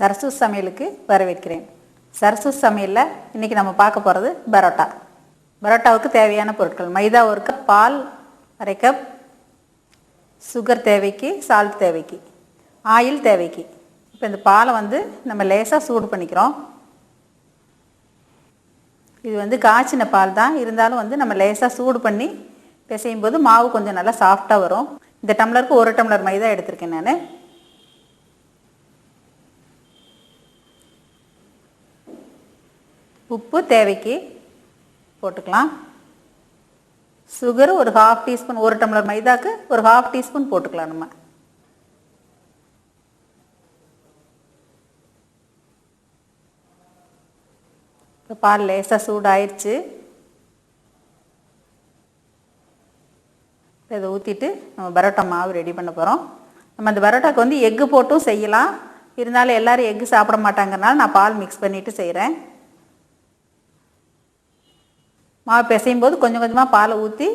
சரசு சமையலுக்கு வரவேற்கிறேன். சரசு சமையலில் இன்றைக்கி நம்ம பார்க்க போகிறது பரோட்டா. பரோட்டாவுக்கு தேவையான பொருட்கள். மைதா ஒரு கப் பால் அரை கப் சுகர் தேவைக்கு சால்ட் தேவைக்கு ஆயில் தேவைக்கு. இப்போ இந்த பாலை வந்து நம்ம லேசாக சூடு பண்ணிக்கிறோம். இது வந்து காய்ச்சின பால் தான். இருந்தாலும் வந்து நம்ம லேசாக சூடு பண்ணி பிசையும் போது மாவு கொஞ்சம் நல்லா சாஃப்டாக வரும். இந்த டம்ளருக்கு ஒரு டம்ளர் மைதா எடுத்திருக்கேன் நான். உப்பு தேவைக்கு போட்டுக்கலாம். சுகர் ஒரு ஹாஃப் டீஸ்பூன் ஒரு டம்ளர் மைதாக்கு ஒரு ஹாஃப் டீஸ்பூன் போட்டுக்கலாம் நம்ம. இப்போ பால் லேசாக சூடாயிருச்சு. இதை ஊற்றிட்டு நம்ம பரோட்டா மாவு ரெடி பண்ண போகிறோம் நம்ம அந்த பரோட்டாக்கு வந்து எக்கு போட்டும் செய்யலாம். இருந்தாலும் எல்லாரும் எக்கு சாப்பிட மாட்டாங்கிறனால நான் பால் மிக்ஸ் பண்ணிவிட்டு செய்கிறேன் மாவு பிசையும் போது கொஞ்சம் கொஞ்சமாக பாலை ஊற்றி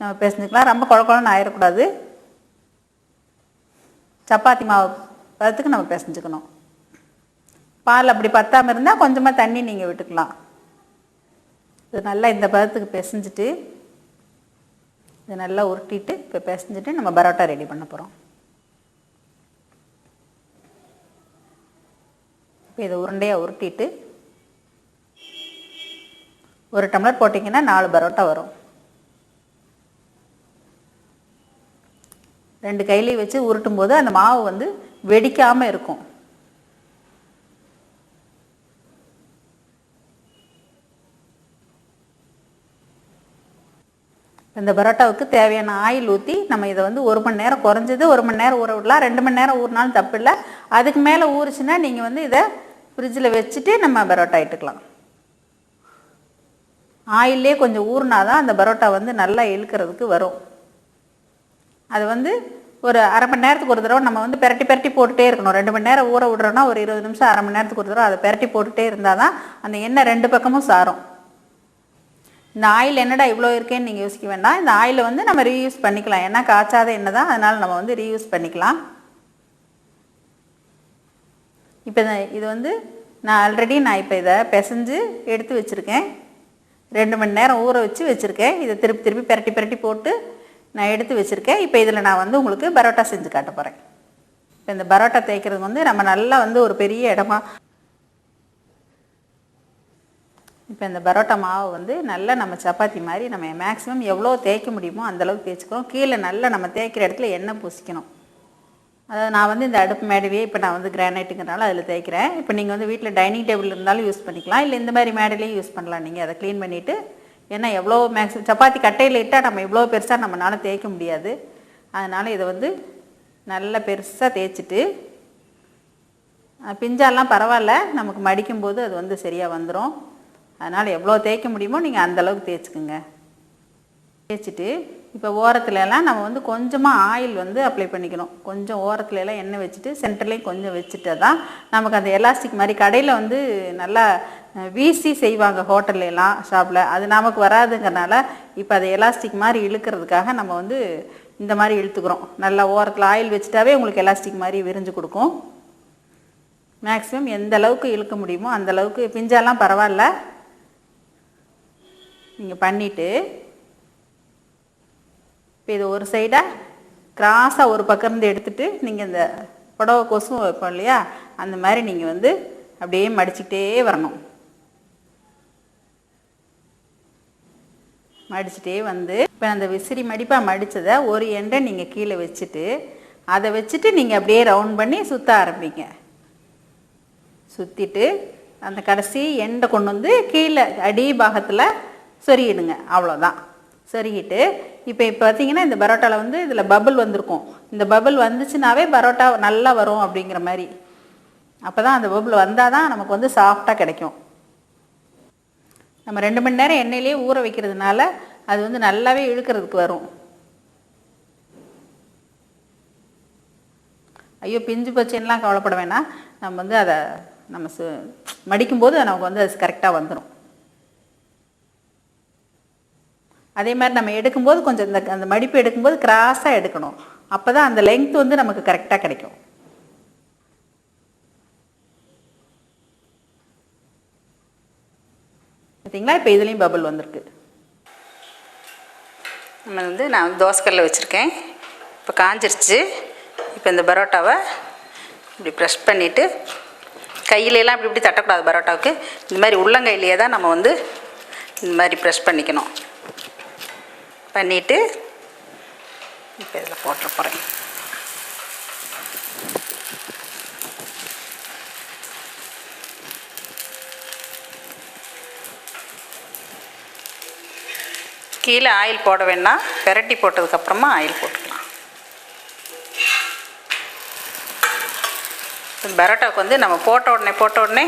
நம்ம பிசைஞ்சுக்கலாம். ரொம்ப குழ குழன்னு ஆயிடக்கூடாது சப்பாத்தி மாவு பதத்துக்கு நம்ம பிசைஞ்சுக்கணும். பால் அப்படி பத்தாமல் இருந்தால் கொஞ்சமாக தண்ணி நீங்கள் விட்டுக்கலாம். இது நல்லா இந்த பதத்துக்கு பிசைஞ்சிட்டு இது நல்லா உருட்டிட்டு இப்போ பிசைஞ்சிட்டு நம்ம பரோட்டா ரெடி பண்ண போகிறோம் இப்போ இதை உருண்டையாக உருட்டிட்டு ஒரு டம்ளர் போட்டிங்கன்னா நாலு பரோட்டா வரும். ரெண்டு கையிலையும் வச்சு உருட்டும் போது அந்த மாவு வந்து வெடிக்காமல் இருக்கும். இந்த பரோட்டாவுக்கு தேவையான ஆயில் ஊற்றி நம்ம இதை வந்து ஒரு மணி நேரம் குறைஞ்சது ஒரு மணி நேரம் ஊற விடலாம். ரெண்டு மணி நேரம் ஊறினாலும் தப்பு இல்லை. அதுக்கு மேலே ஊறுச்சுன்னா நீங்கள் வந்து இதை ஃப்ரிட்ஜில் வச்சுட்டு நம்ம பரோட்டா இட்டுக்கலாம். ஆயிலே கொஞ்சம் ஊறினா தான் அந்த பரோட்டா வந்து நல்லா இழுக்கிறதுக்கு வரும். அது வந்து ஒரு அரை மணி நேரத்துக்கு ஒரு தடவை நம்ம வந்து பெரட்டி பெரட்டி போட்டுட்டே இருக்கணும். ரெண்டு மணி நேரம் ஊற விடுறோன்னா ஒரு இருபது நிமிஷம் அரை மணி நேரத்துக்கு ஒரு தடவை அதை பெரட்டி போட்டுட்டே இருந்தால் தான் அந்த எண்ணெய் ரெண்டு பக்கமும் சாரும். இந்த ஆயில் என்னடா இவ்வளோ இருக்கேன்னு நீங்கள் யோசிக்க வேண்டாம். இந்த ஆயிலை வந்து நம்ம ரீயூஸ் பண்ணிக்கலாம். ஏன்னா காய்ச்சாத எண்ணெய் தான் அதனால் நம்ம வந்து ரீயூஸ் பண்ணிக்கலாம். இப்போ இது வந்து நான் ஆல்ரெடி நான் இப்போ இதை பிசைஞ்சு எடுத்து வச்சுருக்கேன். ரெண்டு மணி நேரம் ஊற வச்சு வச்சுருக்கேன். இதை திருப்பி திருப்பி பெரட்டி பெரட்டி போட்டு நான் எடுத்து வச்சுருக்கேன். இப்போ இதில் நான் வந்து உங்களுக்கு பரோட்டா செஞ்சு காட்ட போகிறேன் இப்போ இந்த பரோட்டா தேய்க்கிறது வந்து நம்ம நல்லா வந்து ஒரு பெரிய இடமா இப்போ இந்த பரோட்டா மாவை வந்து நல்லா நம்ம சப்பாத்தி மாதிரி நம்ம மேக்ஸிமம் எவ்வளோ தேய்க்க முடியுமோ அந்தளவுக்கு தேய்ச்சிக்கிறோம் கீழே நல்லா நம்ம தேய்க்கிற இடத்துல எண்ணெய் பூசிக்கணும். அதாவது நான் வந்து இந்த அடுப்பு மேடவே இப்போ நான் வந்து கிரானைட்டுங்கிறனால அதில் தேய்க்கிறேன். இப்போ நீங்கள் வந்து வீட்டில் டைனிங் டேபிள் இருந்தாலும் யூஸ் பண்ணிக்கலாம். இல்லை இந்த மாதிரி மேடையிலையும் யூஸ் பண்ணலாம். நீங்கள் அதை க்ளீன் பண்ணிவிட்டு ஏன்னா எவ்வளோ மேக்ஸிமம் சப்பாத்தி கட்டையில் இட்டால் நம்ம இவ்வளோ பெருசாக நம்மளால் தேய்க்க முடியாது. அதனால் இதை வந்து நல்லா பெருசாக தேய்ச்சிட்டு பிஞ்சாலாம் பரவாயில்ல. நமக்கு மடிக்கும் போது அது வந்து சரியாக வந்துடும் அதனால் எவ்வளோ தேய்க்க முடியுமோ நீங்கள் அந்தளவுக்கு தேய்ச்சிக்குங்க. தேய்ச்சிட்டு இப்போ ஓரத்துலலாம் நம்ம வந்து கொஞ்சமாக ஆயில் வந்து அப்ளை பண்ணிக்கணும். கொஞ்சம் ஓரத்துலலாம் எண்ணெய் வச்சுட்டு சென்டர்லேயும் கொஞ்சம் வச்சுட்டு தான் நமக்கு அந்த எலாஸ்டிக் மாதிரி கடையில் வந்து நல்லா வீசி செய்வாங்க ஹோட்டல்லாம் ஷாப்பில் அது நமக்கு வராதுங்கிறனால இப்போ அதை எலாஸ்டிக் மாதிரி இழுக்கிறதுக்காக நம்ம வந்து இந்த மாதிரி இழுத்துக்கிறோம். நல்லா ஓரத்தில் ஆயில் வச்சுட்டாவே உங்களுக்கு எலாஸ்டிக் மாதிரி விரிஞ்சு கொடுக்கும். மேக்ஸிமம் எந்த அளவுக்கு இழுக்க முடியுமோ அந்த அளவுக்கு பிஞ்சாலாம் பரவாயில்ல. நீங்கள் பண்ணிவிட்டு இப்போ இது ஒரு சைடாக கிராஸாக ஒரு பக்கம் இருந்து எடுத்துகிட்டு நீங்கள் இந்த புடவை கொசும் வைப்போம் இல்லையா? அந்த மாதிரி நீங்கள் வந்து அப்படியே மடிச்சுக்கிட்டே வரணும். மடிச்சுட்டே வந்து இப்போ அந்த விசிறி மடிப்பாக மடித்ததை ஒரு எண்டை நீங்கள் கீழே வச்சுட்டு அதை வச்சுட்டு நீங்கள் அப்படியே ரவுண்ட் பண்ணி சுற்ற ஆரம்பிங்க. சுற்றிட்டு அந்த கடைசி எண்டை கொண்டு வந்து கீழே அடி பாகத்தில் சொருகிடுங்க. அவ்வளோதான் சொருகிட்டு இப்போ இப்போ பார்த்தீங்கன்னா இந்த பரோட்டாவில் வந்து இதில் பபுள் வந்திருக்கும். இந்த பபுள் வந்துச்சுனாவே பரோட்டா நல்லா வரும் அப்படிங்கிற மாதிரி. அப்போ தான் அந்த பபுள் வந்தால் தான் நமக்கு வந்து சாஃப்டாக கிடைக்கும். நம்ம ரெண்டு மணி நேரம் எண்ணெயிலே ஊற வைக்கிறதுனால அது வந்து நல்லாவே இழுக்கிறதுக்கு வரும். ஐயோ பிஞ்சு போச்சுன்னெலாம் கவலைப்பட வேணாம். நம்ம வந்து அதை நம்ம சு மடிக்கும்போது நமக்கு வந்து அது கரெக்டாக வந்துடும் அதே மாதிரி நம்ம எடுக்கும்போது கொஞ்சம் இந்த அந்த மடிப்பு எடுக்கும்போது கிராஸாக எடுக்கணும். அப்போ தான் அந்த லெங்க் வந்து நமக்கு கரெக்டாக கிடைக்கும். பார்த்தீங்களா இப்போ இதுலேயும் பபுள் வந்திருக்கு. நம்ம வந்து நான் தோசைக்கல்லில் வச்சுருக்கேன். இப்போ காஞ்சிருச்சு. இப்போ இந்த பரோட்டாவை இப்படி ப்ரெஷ் பண்ணிவிட்டு கையிலெல்லாம் இப்படி இப்படி தட்டக்கூடாது பரோட்டாவுக்கு. இந்த மாதிரி உள்ளங்கையிலேயே தான் நம்ம வந்து இந்த மாதிரி ப்ரெஷ் பண்ணிக்கணும். பண்ணிவிட்டு இப்போ இதில் போட்டு போகிறேன் கீழே ஆயில் போட வேண்டாம் பெரட்டி போட்டதுக்கப்புறமா ஆயில் போட்டுக்கலாம். பரோட்டாவுக்கு வந்து நம்ம போட்ட உடனே போட்ட உடனே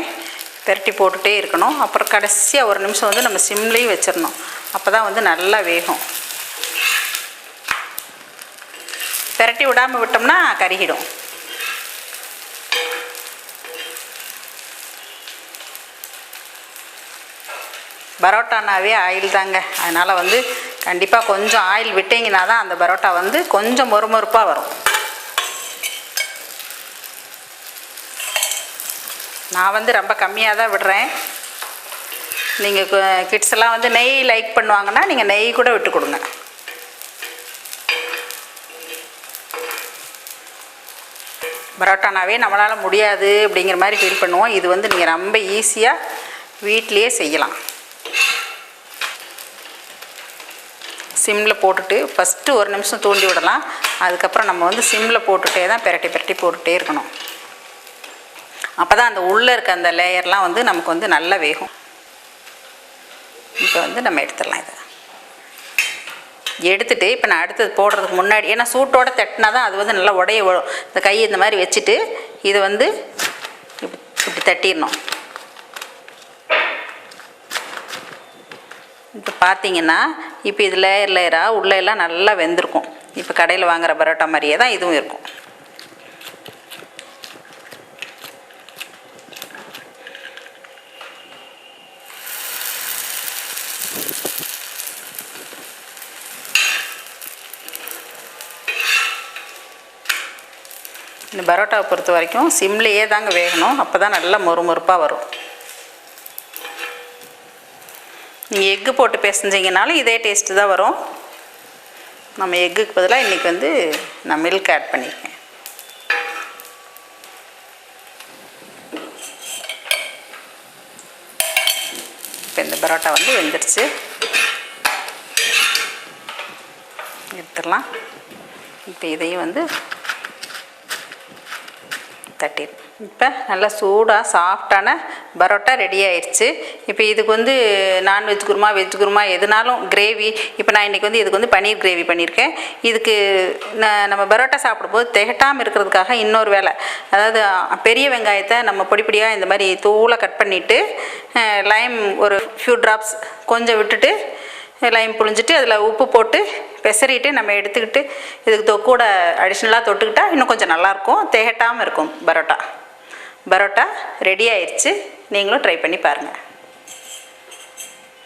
பெரட்டி போட்டுகிட்டே இருக்கணும். அப்புறம் கடைசியாக ஒரு நிமிஷம் வந்து நம்ம சிம்லேயும் வச்சிடணும். அப்போ தான் வந்து நல்லா வேகும். பெரட்டி விடாமல் விட்டோம்னா கருகிடும். பரோட்டானாவே ஆயில் தாங்க. அதனால் வந்து கண்டிப்பாக கொஞ்சம் ஆயில் விட்டிங்கன்னா தான் அந்த பரோட்டா வந்து கொஞ்சம் மொறுமொறுப்பாக வரும். நான் வந்து ரொம்ப கம்மியாக தான் விடுறேன். நீங்கள் கிட்ஸ் எல்லாம் வந்து நெய் லைக் பண்ணுவாங்கன்னா நீங்கள் நெய் கூட விட்டு கொடுங்க. பரோட்டானாவே நம்மளால் முடியாது அப்படிங்கிற மாதிரி ஃபீல் பண்ணுவோம். இது வந்து நீங்கள் ரொம்ப ஈஸியாக வீட்டிலையே செய்யலாம். சிம்மில் போட்டுட்டு ஃபஸ்ட்டு ஒரு நிமிஷம் தூண்டி விடலாம். அதுக்கப்புறம் நம்ம வந்து சிம்மில் போட்டுகிட்டே தான் பெரட்டி பெரட்டி போட்டுகிட்டே இருக்கணும். அப்போ தான் அந்த உள்ளே இருக்க அந்த லேயர்லாம் வந்து நமக்கு வந்து நல்லா வேகும். இப்போ வந்து நம்ம எடுத்துடலாம் இதை. எடுத்துட்டு இப்போ நான் அடுத்தது போடுறதுக்கு முன்னாடி ஏன்னா சூட்டோட தட்டினா தான் அது வந்து நல்லா உடைய வரும். இந்த கையை இந்த மாதிரி வச்சுட்டு இதை வந்து இப்படி இப்படி தட்டிடணும். இப்போ பார்த்தீங்கன்னா இப்போ இது லேயர் லேயராக உள்ளே எல்லாம் நல்லா வெந்திருக்கும். இப்போ கடையில் வாங்குற பரோட்டா மாதிரியே தான் இதுவும் இருக்கும். இந்த பரோட்டாவை பொறுத்த வரைக்கும் சிம்லேயே தாங்க வேகணும். அப்போ தான் நல்லா மொறுமொறுப்பாக வரும். நீங்கள் எக்கு போட்டு பிசைஞ்சிங்கனாலும் இதே டேஸ்ட்டு தான் வரும். நம்ம எக்குக்கு பதிலாக இன்றைக்கி வந்து நான் மில்க் ஆட் பண்ணியிருக்கேன் இப்போ இந்த பரோட்டா வந்து வெந்துருச்சு. எடுத்துடலாம். இப்போ இதையும் வந்து தட்டி. இப்போ நல்லா சூடாக சாஃப்டான பரோட்டா ரெடி ஆயிடுச்சு இப்போ இதுக்கு வந்து நான்வெஜ் குருமா வெஜ் குருமா எதுனாலும் கிரேவி இப்போ நான் இன்றைக்கி வந்து இதுக்கு வந்து பன்னீர் கிரேவி பண்ணியிருக்கேன் இதுக்கு நான் நம்ம பரோட்டா சாப்பிடும்போது திகட்டாமல் இருக்கிறதுக்காக இன்னொரு வேலை அதாவது பெரிய வெங்காயத்தை நம்ம பொடி பொடியாக இந்த மாதிரி தூளாக கட் பண்ணிவிட்டு லைம் ஒரு ஃபியூ ட்ராப்ஸ் கொஞ்சம் விட்டுட்டு லைம் புழிஞ்சிட்டு அதில் உப்பு போட்டு பெசரிட்டு நம்ம எடுத்துக்கிட்டு இதுக்கு தொ கூட அடிஷ்னலாக தொட்டுக்கிட்டால் இன்னும் கொஞ்சம் நல்லாயிருக்கும். திகட்டாமல் இருக்கும் பரோட்டா. பரோட்டா ரெடி ஆயிடுச்சு நீங்களும் ட்ரை பண்ணி பாருங்கள்